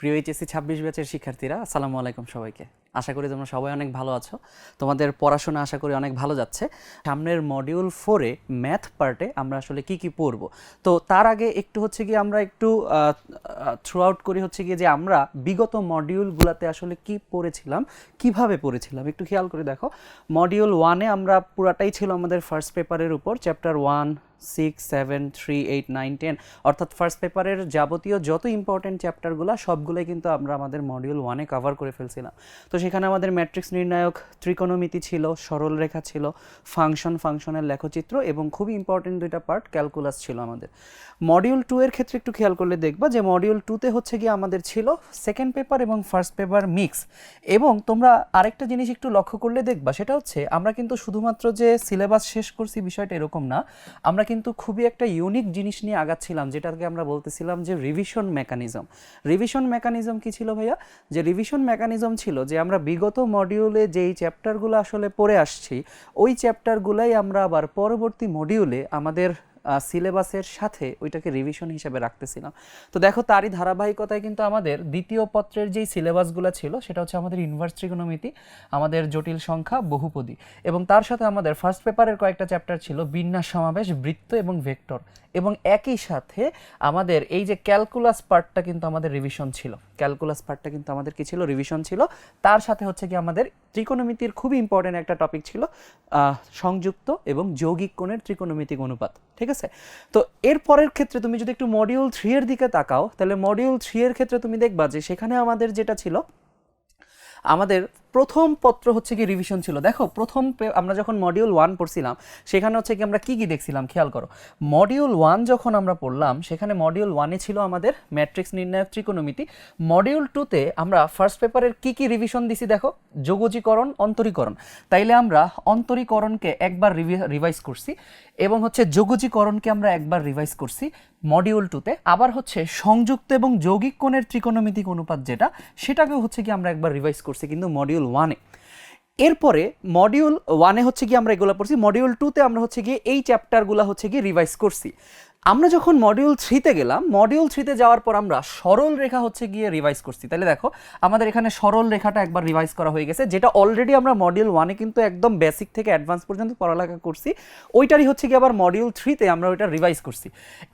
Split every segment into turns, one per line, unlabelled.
প্রিয় এইচএসসি ছাব্বিশ ব্যাচের শিক্ষার্থীরা, আসসালামু আলাইকুম সবাইকে। আশা করি তোমরা সবাই অনেক ভালো আছো। তোমাদের পড়াশোনা আশা করি অনেক ভালো যাচ্ছে। সামনের মডিউল ফোরে ম্যাথ পার্টে আমরা আসলে কি কি পড়ব? তো তার আগে একটু হচ্ছে কি আমরা একটু থ্রু আউট করি হচ্ছে কি যে আমরা বিগত মডিউলগুলোতে আসলে কি পড়েছিলাম, কীভাবে পড়েছিলাম, একটু খেয়াল করে দেখো। মডিউল ওয়ানে আমরা পুরাটাই ছিল আমাদের ফার্স্ট পেপারের উপর chapter one six seven three eight nine ten অর্থাৎ ফার্স্ট পেপারের যাবতীয় যত ইম্পর্টেন্ট চ্যাপ্টারগুলো সবগুলোই কিন্তু আমরা আমাদের মডিউল ওয়ানে কভার করে ফেলছিলাম। তো সেখানে আমাদের ম্যাট্রিক্স নির্ণায়ক, ত্রিকোণমিতি ছিল, সরল রেখা ছিল ফাংশন ফাংশনের লেখচিত্র এবং খুবই ইম্পর্টেন্ট দুইটা পার্ট ক্যালকুলাস ছিল আমাদের। মডিউল টু এর ক্ষেত্রে একটু খেয়াল করলে দেখবা যে মডিউল টুতে হচ্ছে গিয়ে আমাদের ছিল সেকেন্ড পেপার এবং ফার্স্ট পেপার মিক্স এবং তোমরা আরেকটা জিনিস একটু লক্ষ্য করলে দেখবা, সেটা হচ্ছে আমরা কিন্তু শুধুমাত্র যে সিলেবাস শেষ করছি বিষয়টা এরকম না, আমরা কিন্তু খুবই একটা ইউনিক জিনিস নিয়ে আগাচ্ছিলাম, যেটাকে আমরা বলতেছিলাম যে রিভিশন মেকানিজম রিভিশন মেকানিজম কি ছিল ভাইয়া? যে রিভিশন মেকানিজম ছিল যে আমরা বিগত মডিউলে যেই চ্যাপ্টারগুলো আসলে পড়ে আসছি, ওই চ্যাপ্টারগুলাই আমরা আবার পরবর্তী মডিউলে আমাদের সিলেবাসের সাথে ওইটাকে রিভিশন হিসেবে রাখতেছিলাম। তো দেখো, তারই ধারাবাহিকতায় কিন্তু আমাদের দ্বিতীয় পত্রের যেই সিলেবাসগুলো ছিল, সেটা হচ্ছে আমাদের ইনভার্স ত্রিকোণমিতি আমাদের জটিল সংখ্যা, বহুপদী। এবং তার সাথে আমাদের ফার্স্ট পেপারের কয়েকটা চ্যাপ্টার ছিল, বিন্যাস সমাবেশ, বৃত্ত এবং ভেক্টর এবং একই সাথে আমাদের এই যে ক্যালকুলাস পার্টটা কিন্তু আমাদের রিভিশন ছিল। ক্যালকুলাস পার্টটা কিন্তু আমাদের কি ছিল রিভিশন ছিল। তার সাথে হচ্ছে কি আমাদের ত্রিকোণমিতির খুবই ইম্পর্টেন্ট একটা টপিক ছিল সংযুক্ত এবং যৌগিক কোণের ত্রিকোণমিতিক অনুপাত, ঠিক আছে? তো এর পরের ক্ষেত্রে তুমি যদি একটু মডিউল থ্রি এর দিকে তাকাও, তাহলে মডিউল থ্রি এর ক্ষেত্রে তুমি দেখবা যে সেখানে আমাদের যেটা ছিল, আমাদের প্রথম পত্র হচ্ছে কি রিভিশন ছিল। দেখো, প্রথম আমরা যখন মডিউল ওয়ান পড়ছিলাম, সেখানে হচ্ছে কি আমরা কি কি দেখছিলাম? খেয়াল করো। মডিউল ওয়ান যখন আমরা পড়লাম, সেখানে মডিউল ওয়ানে ছিল আমাদের ম্যাট্রিক্স নির্ণায়ক ত্রিকোণমিতি। মডিউল টুতে আমরা ফার্স্ট পেপারের কি কি রিভিশন দিছি দেখো? যোগজীকরণ, অন্তরীকরণ। তাইলে আমরা অন্তরীকরণকে একবার রিভাইজ করছি এবং হচ্ছে যোগজীকরণকে আমরা একবার রিভাইজ করছি মডিউল টুতে আবার হচ্ছে সংযুক্ত এবং যৌগিক কোণের ত্রিকোণমিতিক অনুপাত যেটা, সেটাকেও হচ্ছে কি আমরা একবার রিভাইজ করছি। কিন্তু মডিউল ওয়ানে এরপরে মডিউল ওয়ানে হচ্ছে গিয়ে আমরা এগুলো পড়ছি মডিউল টুতে আমরা হচ্ছে গিয়ে এই চ্যাপ্টারগুলো হচ্ছে গিয়ে রিভাইজ করছি। আমরা যখন মডিউল থ্রিতে গেলাম মডিউল থ্রিতে যাওয়ার পর আমরা সরল রেখা হচ্ছে গিয়ে রিভাইজ করছি। তাহলে দেখো, আমাদের এখানে সরল রেখাটা একবার রিভাইজ করা হয়ে গেছে, যেটা অলরেডি আমরা মডিউল ওয়ানে কিন্তু একদম বেসিক থেকে অ্যাডভান্স পর্যন্ত পড়ালেখা করছি। ওইটারই হচ্ছে গিয়ে আবার মডিউল থ্রিতে আমরা ওইটা রিভাইজ করছি।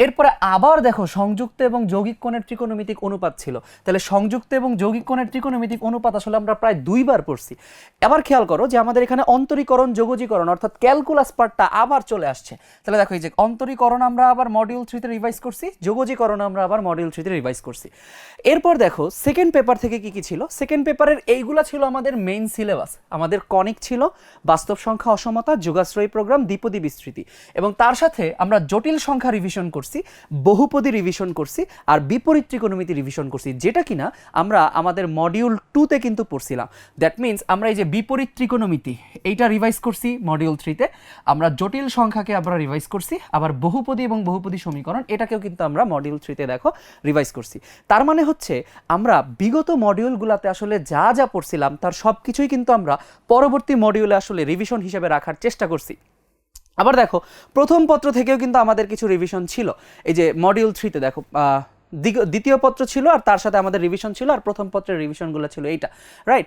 এরপরে আবার দেখো, সংযুক্ত এবং যৌগিক কোণের ত্রিকোণমিতিক অনুপাত ছিল। তাহলে সংযুক্ত এবং যৌগিক কোণের ত্রিকোণমিতিক অনুপাত আসলে আমরা প্রায় দুইবার পড়ছি। এবার খেয়াল করো যে আমাদের এখানে অন্তরীকরণ, যোগজীকরণ, অর্থাৎ ক্যালকুলাস পার্টটা আবার চলে আসছে। তাহলে দেখো, এই যে অন্তরীকরণ আমরা আবার মডিউল থ্রিতে রিভাইজ করছি। যোগজীকরণ আমরা আবার মডিউল থ্রিতে রিভাইজ করছি। এরপর দেখো সেকেন্ড পেপার থেকে কি কি ছিল? সেকেন্ড পেপারের এইগুলা ছিল আমাদের মেইন সিলেবাস আমাদের কনিক ছিল, বাস্তব সংখ্যা অসমতা, যোগাশ্রয়ী প্রোগ্রাম দ্বিপদী বিস্তৃতি। এবং তার সাথে আমরা জটিল সংখ্যা রিভিশন করছি, বহুপদী রিভিশন করছি, আর বিপরীত ত্রিকোণমিতি রিভিশন করছি, যেটা কিনা আমরা আমাদের মডিউল টুতে কিন্তু পড়ছিলাম। দ্যাট মিন্স আমরা এই যে বিপরীত ত্রিকোণমিতি এইটা রিভাইজ করছি মডিউল থ্রিতে আমরা জটিল সংখ্যাকে আমরা রিভাইজ করছি, আবার বহুপদী এবং বহুপদী সমীকরণ, এটাকেও কিন্তু আমরা মডিউল থ্রিতে দেখো রিভাইজ করছি। তার মানে হচ্ছে, আমরা বিগত মডিউলগুলোতে আসলে যা যা পড়ছিলাম, তার সব কিছুই কিন্তু আমরা পরবর্তী মডিউলে আসলে রিভিশন হিসেবে রাখার চেষ্টা করছি। আবার দেখো, প্রথম পত্র থেকেও কিন্তু আমাদের কিছু রিভিশন ছিল। এই যে মডিউল থ্রিতে দেখো দ্বিতীয় পত্র ছিল আর তার সাথে আমাদের রিভিশন ছিল আর প্রথম পত্রের রিভিশনগুলো ছিল এইটা রাইট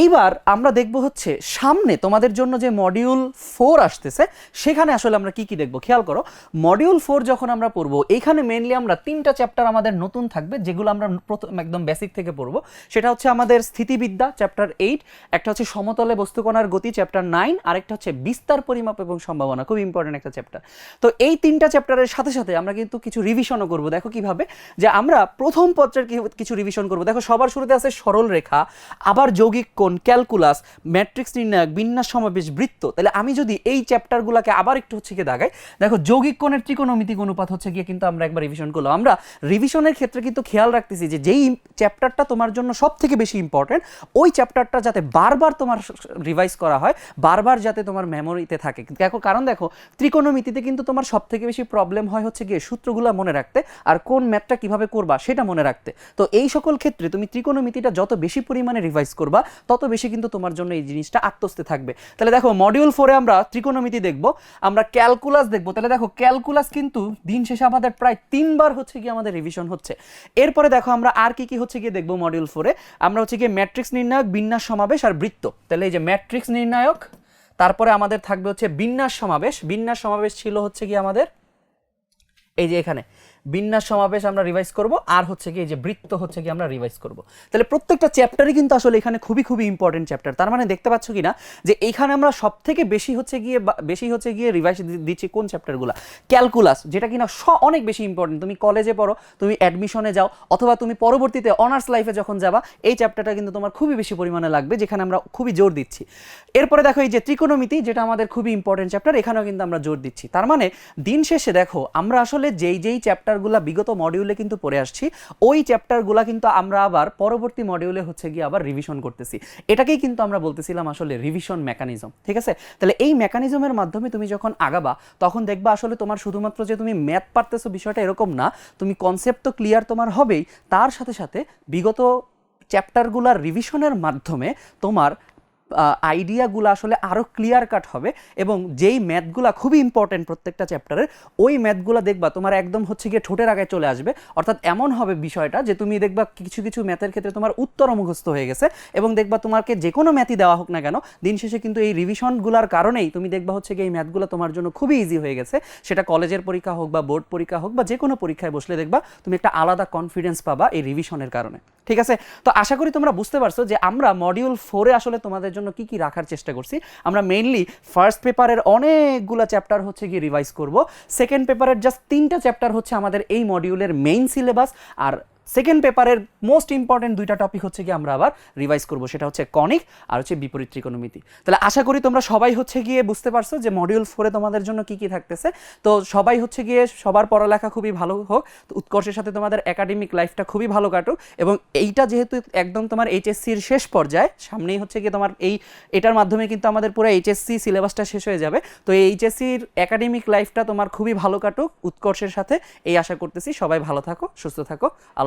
এইবার আমরা দেখব হচ্ছে সামনে তোমাদের জন্য যে মডিউল ফোর আসতেছে, সেখানে আসলে আমরা কি কি দেখব? খেয়াল করো মডিউল ফোর যখন আমরা পড়ব এইখানে মেনলি আমরা তিনটা চ্যাপ্টার আমাদের নতুন থাকবে, যেগুলো আমরা প্রথম একদম বেসিক থেকে পড়ব। সেটা হচ্ছে আমাদের স্থিতিবিদ্যা চ্যাপ্টার এইট একটা হচ্ছে সমতলে বস্তুকণার গতি চ্যাপ্টার নাইন আরেকটা হচ্ছে বিস্তার পরিমাপ এবং সম্ভাবনা, খুব ইম্পর্টেন্ট একটা চ্যাপ্টার তো এই তিনটা চ্যাপ্টারের সাথে সাথে আমরা কিন্তু কিছু রিভিশনও করব। দেখো কীভাবে? যে আমরা প্রথম পত্রের কিছু রিভিশন করব। দেখো সবার শুরুতে আছে সরল রেখা আবার যৌগিক কোণ ক্যালকুলাস ম্যাট্রিক্স নির্ণায়ক, বিন্যাস সমাবেশ, বৃত্ত। তাহলে আমি যদি এই চ্যাপ্টারগুলোকে আবার একটু হচ্ছে গিয়ে দাগাই, দেখো যৌগিক কোণের ত্রিকোণমিতিক অনুপাত হচ্ছে গিয়ে কিন্তু আমরা একবার রিভিশন করলাম। আমরা রিভিশনের ক্ষেত্রে কিন্তু খেয়াল রাখতেছি যে যেই চ্যাপ্টারটা তোমার জন্য সব থেকে বেশি ইম্পর্টেন্ট ওই চ্যাপ্টারটা যাতে বারবার তোমার রিভাইজ করা হয়, বারবার যাতে তোমার মেমোরিতে থাকে। দেখো, কারণ দেখো, ত্রিকোণমিতিতে কিন্তু তোমার সব থেকে বেশি প্রবলেম হয় হচ্ছে গিয়ে সূত্রগুলো মনে রাখতে আর কোন ম্যাথটা কীভাবে করবা সেটা মনে রাখতে। তো এই সকল ক্ষেত্রে তুমি ত্রিকোণমিতিটা যত বেশি পরিমাণে রিভাইজ করবা, তত তত বেশি কিন্তু তোমার জন্য এই জিনিসটা আত্মস্তে থাকবে। তাহলে দেখো মডিউল ফোরে আমরা ত্রিকোণমিতি দেখব, আমরা ক্যালকুলাস দেখব। তাহলে দেখো ক্যালকুলাস কিন্তু দিন শেষে আমাদের প্রায় তিনবার হচ্ছে কি আমাদের রিভিশন হচ্ছে। এরপরে দেখো, আমরা আর কি কি হচ্ছে গিয়ে দেখব মডিউল ফোরে আমরা হচ্ছে গিয়ে ম্যাট্রিক্স নির্ণায়ক, বিন্যাস সমাবেশ আর বৃত্ত। তাহলে এই যে ম্যাট্রিক্স নির্ণায়ক, তারপরে আমাদের থাকবে হচ্ছে বিন্যাস সমাবেশ। বিন্যাস সমাবেশ ছিল হচ্ছে কি আমাদের এই যে এখানে। বিন্যাস সমাবেশ আমরা রিভাইজ করব, আর হচ্ছে কি যে বৃত্ত হচ্ছে কি আমরা রিভাইজ করব। তাহলে প্রত্যেকটা চ্যাপ্টারই কিন্তু আসলে এখানে খুবই খুবই ইম্পর্টেন্ট চ্যাপ্টার তার মানে দেখতে পাচ্ছ কি না যে এইখানে আমরা সব থেকে বেশি হচ্ছে গিয়ে বেশি হচ্ছে গিয়ে রিভাইজ দিচ্ছি কোন চ্যাপ্টারগুলো ক্যালকুলাস যেটা কিনা স, অনেক বেশি ইম্পর্টেন্ট তুমি কলেজে পড়ো, তুমি অ্যাডমিশনে যাও, অথবা তুমি পরবর্তীতে অনার্স লাইফে যখন যাবা, এই চ্যাপ্টারটা কিন্তু তোমার খুবই বেশি পরিমাণে লাগবে, যেখানে আমরা খুবই জোর দিচ্ছি। এরপরে দেখো এই যে ত্রিকোণমিতি যেটা আমাদের খুবই ইম্পর্টেন্ট চ্যাপ্টার এখানেও কিন্তু আমরা জোর দিচ্ছি। তার মানে দিন শেষে দেখো, আমরা আসলে যেই যেই চ্যাপ্টারগুলো বিগত মডিউলে কিন্তু পড়ে আসছি। ওই চ্যাপ্টারগুলো কিন্তু আমরা আবার পরবর্তী মডিউলে হচ্ছে গিয়ে আবার রিভিশন করতেছি। এটাকেই কিন্তু আমরা বলতেছিলাম আসলে রিভিশন মেকানিজম ঠিক আছে? তাহলে এই মেকানিজমের মাধ্যমে তুমি যখন আগাবা, তখন দেখবা আসলে তোমার শুধুমাত্র যে তুমি ম্যাথ পারতেছো বিষয়টা এরকম না, তুমি কনসেপ্ট তো ক্লিয়ার তোমার হবেই। তার সাথে সাথে বিগত চ্যাপ্টারগুলার রিভিশনের মাধ্যমে তোমার আইডিয়াগুলো আসলে আরও ক্লিয়ার কাট হবে এবং যেই ম্যাথগুলো খুবই ইম্পর্টেন্ট প্রত্যেকটা চ্যাপ্টারের ওই ম্যাথগুলো দেখবা তোমার একদম হচ্ছে গিয়ে ঠোঁটের আগে চলে আসবে। অর্থাৎ এমন হবে বিষয়টা যে তুমি দেখবা কিছু কিছু ম্যাথের ক্ষেত্রে তোমার উত্তর মুখস্থ হয়ে গেছে এবং দেখবা তোমাকে যে কোনো ম্যাথই দেওয়া হোক না কেন, দিন শেষে কিন্তু এই রিভিশনগুলোর কারণেই তুমি দেখবা হচ্ছে গিয়ে এই ম্যাথগুলো তোমার জন্য খুবই ইজি হয়ে গেছে। সেটা কলেজের পরীক্ষা হোক বা বোর্ড পরীক্ষা হোক বা যে কোনো পরীক্ষায় বসলে দেখবা তুমি একটা আলাদা কনফিডেন্স পাবা এই রিভিশনের কারণে। ঠিক আছে? তো আশা করি তোমরা বুঝতে পারছ যে আমরা মডিউল ফোরে আসলে তোমাদের জন্য কি কি রাখার চেষ্টা করছি। আমরা মেইনলি ফার্স্ট পেপারের অনেকগুলো চ্যাপ্টার হচ্ছে গিয়ে রিভাইজ করব। সেকেন্ড পেপারের জাস্ট তিনটা চ্যাপ্টার হচ্ছে আমাদের এই মডিউলের মেইন সিলেবাস আর সেকেন্ড পেপারের মোস্ট ইম্পর্টেন্ট দুইটা টপিক হচ্ছে গিয়ে আমরা আবার রিভাইজ করব। সেটা হচ্ছে কনিক আর হচ্ছে বিপরীত ত্রিকোণমিতি। তাহলে আশা করি তোমরা সবাই হচ্ছে গিয়ে বুঝতে পারছ যে মডিউল ফোরে তোমাদের জন্য কি কি থাকতেছে। তো সবাই হচ্ছে গিয়ে সবার পড়ালেখা খুবই ভালো হোক, তো উৎকর্ষের সাথে তোমাদের একাডেমিক লাইফটা খুবই ভালো কাটুক এবং এইটা যেহেতু একদম তোমার এইচএসসির শেষ পর্যায়ে, সামনেই হচ্ছে গিয়ে তোমার এই এটার মাধ্যমে কিন্তু আমাদের পুরো এইচএসসি সিলেবাসটা শেষ হয়ে যাবে। তো এই এইচএসসির একাডেমিক লাইফটা তোমার খুবই ভালো কাটুক, উৎকর্ষের সাথে, এই আশা করতেছি সবাই ভালো থাকো, সুস্থ থাকো।